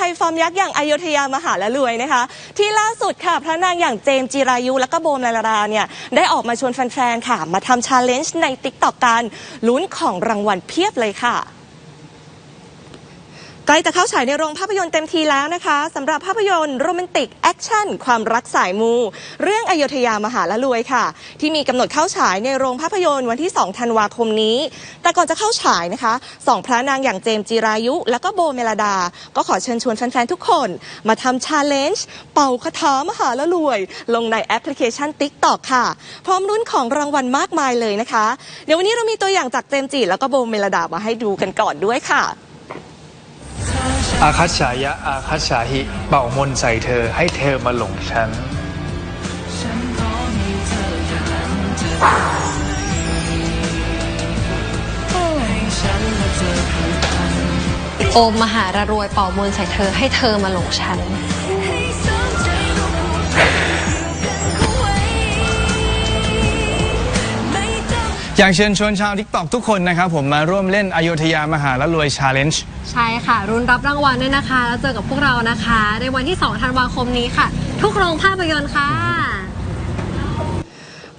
ทยฟอร์มยักษ์อย่างอยุธยามหาละรวยนะคะ ที่ล่าสุดค่ะพระนางอย่างเจมจิรายุและก็โบมลาลาราเนี่ยได้ออกมาชวนแฟนๆค่ะ มาทำชาเลนจ์ในติ๊กต็อกกันลุ้นของรางวัลเพียบเลยค่ะ ใกล้จะเข้าฉายในโรงภาพยนตร์เต็มทีแล้วนะคะสำหรับภาพยนตร์โรแมนติกแอคชั่นความรักสายมู เรื่องอโยธยามหาละรวยค่ะ ที่มีกำหนดเข้าฉายในโรงภาพยนตร์วันที่ 2 ธันวาคมนี้ แต่ก่อนจะเข้าฉายนะคะสองพระนางอย่างเจมจิรายุ และก็โบเมลดา ก็ขอเชิญชวนแฟนๆทุกคน มาทำชาเลนจ์เป่าคาถามหาละรวย ลงในแอปพลิเคชัน TikTok ค่ะ พร้อมลุ้นของรางวัลมากมายเลยนะคะ เดี๋ยววันนี้เรามีตัวอย่างจากเจมจิแล้วก็โบเมลดามาให้ดูกันก่อนด้วยค่ะ อาคัตฉายะอาคัชาหิเป่ามนใส่เธอให้เธอมาหลงฉัน โอมมหาระรวยเป่ามนใส่เธอให้เธอมาหลงฉัน อยากเชิญชวนชาวทิกตอกทุกคนนะครับผมมาร่วมเล่นอโยธยามหาละรวยชาเลนจ์ใช่ค่ะ รุนรับรางวัลด้วยนะคะ แล้วเจอกับพวกเรานะคะ ในวันที่ 2 ธันวาคมนี้ค่ะ ทุกโรงภาพยนตร์ค่ะ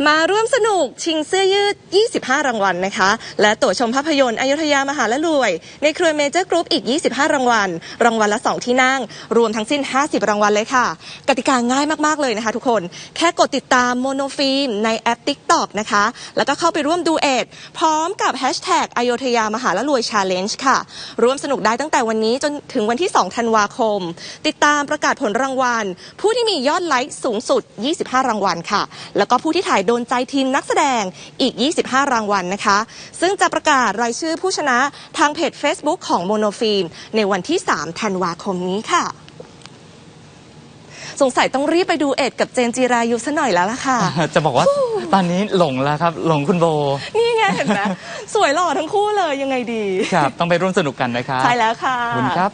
มาร่วมสนุกชิงเสื้อยืด 25 รางวัลนะคะ และตั๋วชมภาพยนตร์อยุธยามหาละรวย ในเครือเมเจอร์กรุ๊ปอีก 25 รางวัล รางวัลละ 2 ที่นั่ง รวมทั้งสิ้น 50 รางวัลเลยค่ะ กติกาง่ายมาก ๆ เลยนะคะทุกคน แค่กดติดตามโมโนฟิล์มในแอป TikTok นะคะ แล้วก็เข้าไปร่วมดูเอทพร้อมกับแฮชแท็กอยุธยามหาละรวยชาเลนจ์ค่ะ ร่วมสนุกได้ตั้งแต่วันนี้จนถึงวันที่ 2 ธันวาคม ติดตามประกาศผลรางวัล ผู้ที่มียอดไลค์สูงสุด 25 รางวัลค่ะ แล้วก็ผู้ที่ถ่ายดนใจทีมนักแสดงอีก 25 รางวัลนะคะ ซึ่งจะประกาศรายชื่อผู้ชนะทางเพจ Facebook ของโมโนฟิล์มในวันที่ 3 ธันวาคมนี้ค่ะ สงสัยต้องรีบไปดูเอ็ดกับเจนจีรายุซะหน่อยแล้วล่ะค่ะ จะบอกว่าตอนนี้หลงแล้วครับ หลงคุณโบ นี่ไงเห็นไหมสวยหล่อทั้งคู่เลยยังไงดี ครับ ต้องไปร่วมสนุกกันนะครับใช่แล้วค่ะขอบคุณครับ